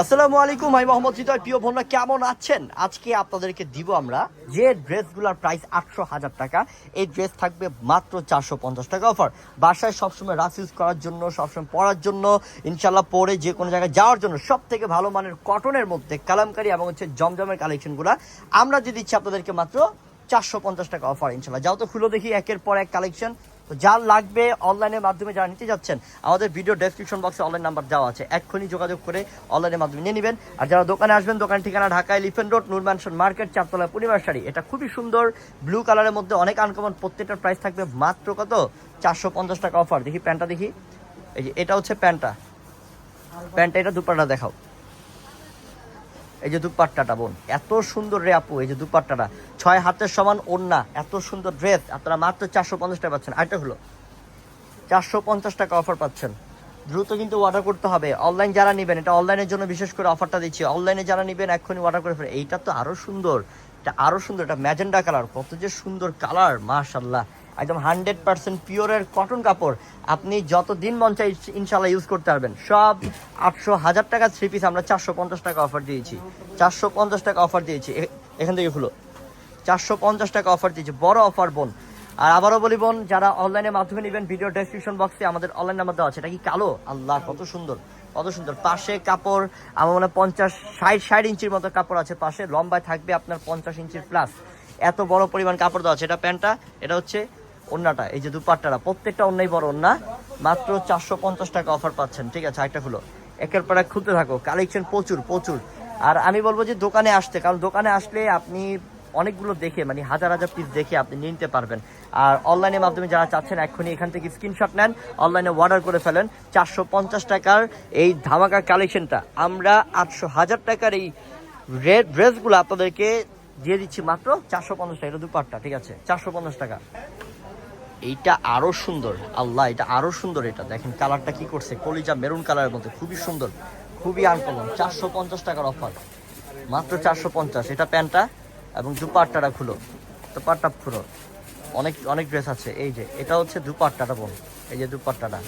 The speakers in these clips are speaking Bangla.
আসসালামু আলাইকুম, আমি মোহাম্মদ হৃদয়। প্রিয় বোনরা কেমন আছেন? আজকে আপনাদেরকে দিব আমরা যে ড্রেসগুলোর প্রাইস আটশো হাজার টাকা। এই ড্রেস থাকবে মাত্র চারশো পঞ্চাশ টাকা অফার। বাসায় সবসময় রাফ ইউজ করার জন্য, সবসময় পরার জন্য ইনশাল্লাহ পরে যে কোনো জায়গায় যাওয়ার জন্য সব থেকে ভালো মানের কটনের মধ্যে কালামকারি এবং হচ্ছে জমজমের কালেকশনগুলো আমরা যে দিচ্ছি আপনাদেরকে মাত্র চারশো পঞ্চাশ টাকা অফার ইনশাল্লাহ যাও তো খুলো দেখি একের পর এক কালেকশন তো যার লাগবে অনলাইনের মাধ্যমে যারা নিতে যাচ্ছেন, আমাদের ভিডিও ডেসক্রিপশন বক্সে অনলাইন নাম্বার দেওয়া আছে। এক্ষুনি যোগাযোগ করে অনলাইনের মাধ্যমে নিয়ে নেবেন। আর যারা দোকানে আসবেন দোকানের ঠিকানা Dhaka elephant road Noor mansion market চারতলা পূর্ণিমার শাড়ি। এটা খুবই সুন্দর ব্লু কালারের মধ্যে অনেক আনকমন প্রত্যেকটার প্রাইস থাকবে মাত্র কত? চারশো পঞ্চাশ টাকা অফার দেখি প্যান্টটা দেখি। এই যে, এটা হচ্ছে প্যান্টটা। প্যান্টটা এটা দুপাট্টা দেখাও। এই যে দুপাট্টাটা বোন, এত সুন্দর রে আপু, এই যে দুপাট্টাটা। ছয় হাতের সমান ওড়না, এত সুন্দর ড্রেস আপনারা মাত্র চারশো পঞ্চাশ টাকা পাচ্ছেন। আরেকটা হলো, চারশো পঞ্চাশ টাকা অফার পাচ্ছেন। দ্রুত কিন্তু অর্ডার করতে হবে। অনলাইন যারা নেবেন, এটা অনলাইনের জন্য বিশেষ করে অফারটা দিচ্ছি। অনলাইনে যারা নেবেন, এক্ষুনি অর্ডার করে ফেলে এইটা তো আরও সুন্দর, এটা আরও সুন্দর, এটা ম্যাজেন্ডা কালার কত যে সুন্দর কালার মাশাল্লাহ একদম হান্ড্রেড পার্সেন্ট পিওরের কটন কাপড়, আপনি যত দিন মন চাই ইনশাল্লাহ ইউজ করতে পারবেন। সব আটশো হাজার টাকা থ্রি পিস আমরা চারশো পঞ্চাশ টাকা অফার দিয়েছি। চারশো পঞ্চাশ টাকা অফার দিয়েছি। এখান থেকে খুলো। চারশো পঞ্চাশ টাকা অফার দিয়েছি। বড় অফার বোন। আর আবারও বলি বোন, যারা অনলাইনের মাধ্যমে নেবেন ভিডিও ডেসক্রিপশন বক্সে আমাদের অনলাইন নাম্বার দেওয়া আছে। এটা কি কালো? আল্লাহ, কত সুন্দর। কত সুন্দর। পাশে কাপড়, আমার মনে হয় পঞ্চাশ ষাট ষাট ইঞ্চির মতো কাপড় আছে পাশে। লম্বায় থাকবে আপনার পঞ্চাশ ইঞ্চির প্লাস এত বড় পরিমাণ কাপড় দেওয়া আছে। এটা প্যান্টটা, এটা হচ্ছে ওন্নাটা, এই যে দুপাট্টাটা, প্রত্যেকটা অন্যাই বড় ওন্না, মাত্র চারশো পঞ্চাশ টাকা অফার পাচ্ছেন। ঠিক আছে একটা খুলো। একের পর এক খুলতে থাকো। কালেকশন প্রচুর প্রচুর। আর আমি বলব যে দোকানে আসতে, কারণ দোকানে আসলে আপনি অনেকগুলো দেখে মানে হাজার হাজার পিস দেখে আপনি নিতে পারবেন। আর অনলাইনের মাধ্যমে যারা চাচ্ছেন, এক্ষুনি এখান থেকে স্ক্রিনশট নেন অনলাইনে অর্ডার করে ফেলেন। চারশো পঞ্চাশ টাকার এই ধামাকা কালেকশনটা আমরা আটশো হাজার টাকার এই রেড ড্রেসগুলো আপনাদেরকে দিয়ে দিচ্ছি মাত্র চারশো পঞ্চাশ টাকা, এটা দুপাট্টা, ঠিক আছে? চারশো পঞ্চাশ টাকা। এইটা আরও সুন্দর। আল্লাহ, এটা আরও সুন্দর এটা। দেখেন কালারটা কি করছে। কলিজা মেরুন কালারের মধ্যে, খুবই সুন্দর, খুবই আনকমন। চারশো পঞ্চাশ টাকার অফার। মাত্র চারশো পঞ্চাশ। এটা প্যান্টটা এবং দুপাট্টাটা খুলো। দুপাট্টা খুলো। অনেক অনেক ড্রেস আছে। এই যে, এটা হচ্ছে দুপাট্টাটা বোন। এই যে দুপাট্টাটা।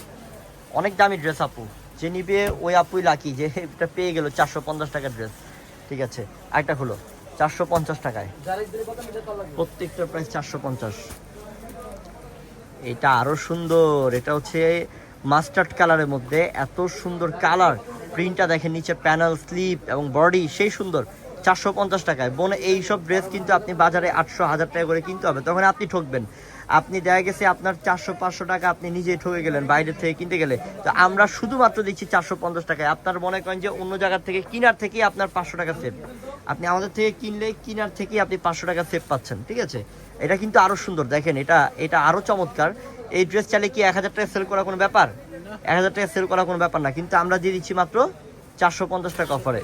অনেক দামি ড্রেস আপু। যে নিবে, ওই আপুই লাকি যে এটা পেয়ে গেল চারশো পঞ্চাশ টাকার ড্রেস। ঠিক আছে। আরেকটা খুলো। চারশো পঞ্চাশ টাকায়। প্রত্যেকটার প্রাইস চারশো পঞ্চাশ। এটা আরও সুন্দর। এটা হচ্ছে মাস্টার্ড কালারের মধ্যে এত সুন্দর কালার প্রিন্টটা দেখেন নিচে প্যানেল স্লিপ এবং বডি সেই সুন্দর। চারশো পঞ্চাশ টাকায়। বোন, এইসব ড্রেস কিন্তু আপনি বাজারে আটশো হাজার টাকা করে কিনতে হবে। তখন আপনি ঠকবেন। আপনি দেখা গেছে আপনার চারশো পাঁচশো টাকা আপনি নিজেই ঠকে গেলেন বাইরের থেকে কিনতে গেলে। তো আমরা শুধুমাত্র দিচ্ছি চারশো পঞ্চাশ টাকায়। আপনার মনে করেন যে অন্য জায়গার থেকে কিনার থেকেই আপনার পাঁচশো টাকা সেভ আপনি আমাদের থেকে কিনলে কিনার থেকেই আপনি পাঁচশো টাকা সেভ পাচ্ছেন, ঠিক আছে? এটা কিন্তু আরও সুন্দর। দেখেন, এটা এটা আরও চমৎকার। এই ড্রেস চাইলে কি এক হাজার টাকা সেল করা কোনো ব্যাপার? এক হাজার টাকা সেল করা কোনো ব্যাপার না। কিন্তু আমরা দিয়ে দিচ্ছি মাত্র চারশো পঞ্চাশ টাকা অফারে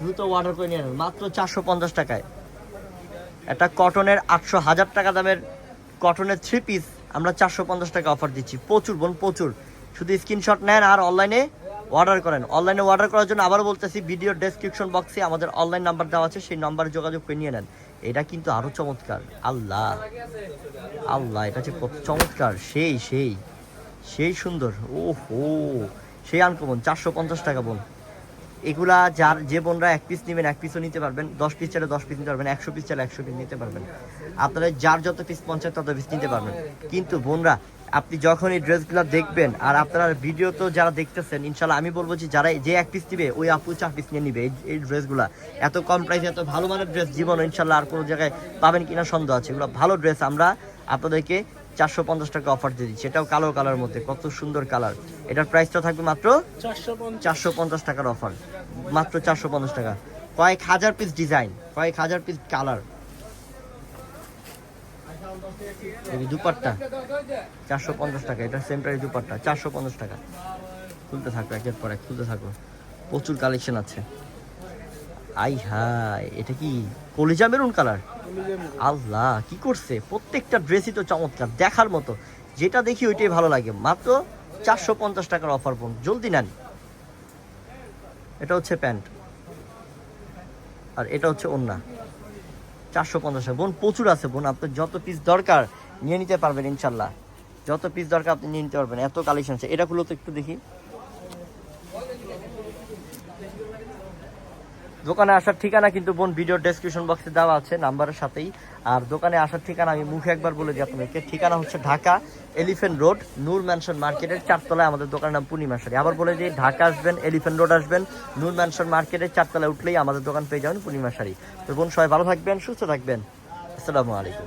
দ্রুত অর্ডার করে নিয়ে নেন। মাত্র চারশো পঞ্চাশ টাকায়। একটা কটনের আটশো হাজার টাকা দামের কটনের থ্রি পিস আমরা চারশো পঞ্চাশ টাকা অফার দিচ্ছি। প্রচুর বোন, প্রচুর। শুধু স্ক্রিনশট নেন আর অনলাইনে অর্ডার করেন। অনলাইনে অর্ডার করার জন্য আবার বলতেছি ভিডিও ডেসক্রিপশন বক্সে আমাদের অনলাইন নাম্বার দেওয়া আছে, সেই নাম্বারে যোগাযোগ করে নিয়ে নেন। এটা কিন্তু আরও চমৎকার। আল্লাহ! আল্লাহ! এটা হচ্ছে কত চমৎকার! সেই সেই সেই সুন্দর। ও হো সেই আনকমন চারশো পঞ্চাশ টাকা বোন। এগুলা যার যে বোনরা এক পিস নেবেন, এক পিসও নিতে পারবেন। দশ পিস চাইলে দশ পিস নিতে পারবেন, একশো পিস চাইলে একশো পিস নিতে পারবেন। আপনারা যার যত পিস পঞ্চায়েত তত পিস নিতে পারবেন। কিন্তু বোনরা, আপনি যখন এই ড্রেসগুলো দেখবেন, আর আপনারা ভিডিও তো যারা দেখতেছেন ইনশাল্লাহ আমি বলব যে যারা যে এক পিস নিবে, ওই আপু চার পিস নিয়ে নিবে এই ড্রেসগুলা। এত কম প্রাইসে এত ভালো মানের ড্রেস জীবন ইনশাল্লাহ আর কোনো জায়গায় পাবেন কিনা সন্দেহ আছে। এগুলো ভালো ড্রেস আমরা আপনাদেরকে চারশো পঞ্চাশ টাকা অফার দিয়ে দিচ্ছি। এটাও কালো কালার মধ্যে কত সুন্দর কালার। এটার প্রাইসটা থাকবে মাত্র চারশো পঞ্চাশ। টাকার অফার মাত্র চারশো পঞ্চাশ টাকা। কয়েক হাজার পিস ডিজাইন কয়েক হাজার পিস কালার দুপাট্টা চারশো পঞ্চাশ টাকা। এটা সেম প্রাইস দুপাট্টা চারশো পঞ্চাশ টাকা। খুলতে থাকো একের পর এক খুলতে থাকো। প্রচুর কালেকশন আছে। আই হাই এটা কি কলিজা মেরুন কালার? আল্লাহ, কি করছে? প্রত্যেকটা ড্রেসই তো চমৎকার, দেখার মতো। যেটা দেখি ওইটাই ভালো লাগে। মাত্র চারশো পঞ্চাশ টাকার অফার বোন জলদি নেন। এটা হচ্ছে প্যান্ট। আর এটা হচ্ছে ওন্না। চারশো পঞ্চাশ বোন, প্রচুর আছে বোন। আপনার যত পিস দরকার, নিয়ে নিতে পারবেন ইনশাল্লাহ। যত পিস দরকার, আপনি নিয়ে নিতে পারবেন। এত কালেকশন আছে। এটা খুলো তো একটু দেখি। দোকানে আসার ঠিকানা কিন্তু বোন ভিডিও ডেসক্রিপশন বক্সে দেওয়া আছে নাম্বারের সাথেই। আর দোকানে আসার ঠিকানা আমি মুখে একবার বলে দিই আপনাদেরকে। ঠিকানা হচ্ছে Dhaka elephant road, Noor mansion মার্কেটের চারতলায়, আমাদের দোকানের নাম পূর্ণিমা শাড়ি। আবার বলে দিই, ঢাকা আসবেন, এলিফেন্ট রোড আসবেন, নূর ম্যানশন মার্কেটের চারতলায় উঠলেই আমাদের দোকান পেয়ে যাবেন পূর্ণিমা শাড়ি। তো বোন, সবাই ভালো থাকবেন, সুস্থ থাকবেন। আসসালামু আলাইকুম।